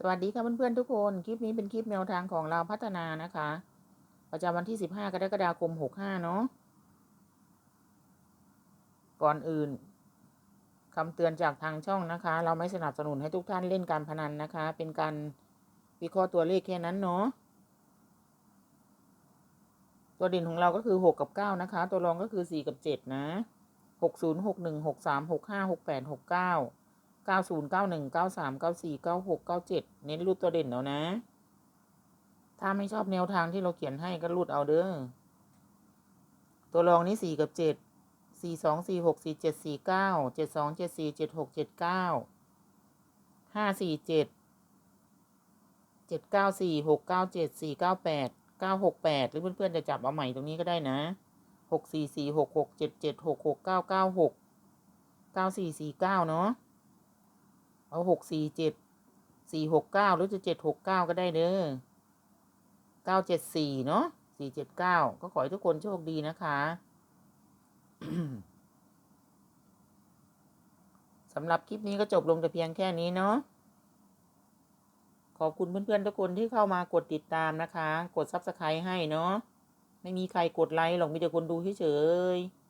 สวัสดีค่ะเพื่อนๆทุกคน คลิปนี้เป็นคลิปแนวทางของเราพัฒนานะคะ ประจำวันที่ 15 กรกฎาคม 65 เนาะก่อนอื่นคำเตือนจากทางช่องนะคะ เราไม่สนับสนุนให้ทุกท่านเล่นการพนันนะคะ เป็นการวิเคราะห์ตัวเลขแค่นั้นเนาะตัวเด่นของเราก็คือ 6 กับ 9 นะคะ ตัวรองก็คือ 4 กับ 7 นะ 60 61 63 65 68 69 เก้าศูนย์เก้าหนึ่งเก้าสามเก้าสี่เก้าหกเก้าเจ็ดเน้นรูดตัวเด่นเอานะ ถ้าไม่ชอบแนวทางที่เราเขียนให้ก็รูดเอาเด้อ ตัวรองนี่สี่กับเจ็ดสี่สองสี่หกสี่เจ็ดสี่เก้าเจ็ดสองเจ็ดสี่เจ็ดหกเจ็ดเก้าห้าสี่เจ็ดเจ็ดเก้าสี่หกเก้าเจ็ดสี่เก้าแปดเก้าหกแปดหรือเพื่อนๆจะจับเอาใหม่ตรงนี้ก็ได้นะหกสี่สี่หกหกเจ็ดเจ็ดหกหกเก้าเก้าหกเก้าสี่สี่เก้าเนาะ เอาหกสี่เจ็ดสี่หกเก้าหรือจะเจ็ดหกเก้าก็ได้เด้อเก้าเจ็ดสี่เนาะสี่เจ็ดเก้าก็ขอให้ทุกคนโชคดีนะคะสำหรับคลิปนี้ก็จบลงแต่เพียงแค่นี้เนาะขอบคุณเพื่อนๆทุกคนที่เข้ามากดติดตามนะคะ กดซับสไครต์ให้เนาะไม่มีใครกดไลค์หรอกมีแต่คนดูเฉยๆ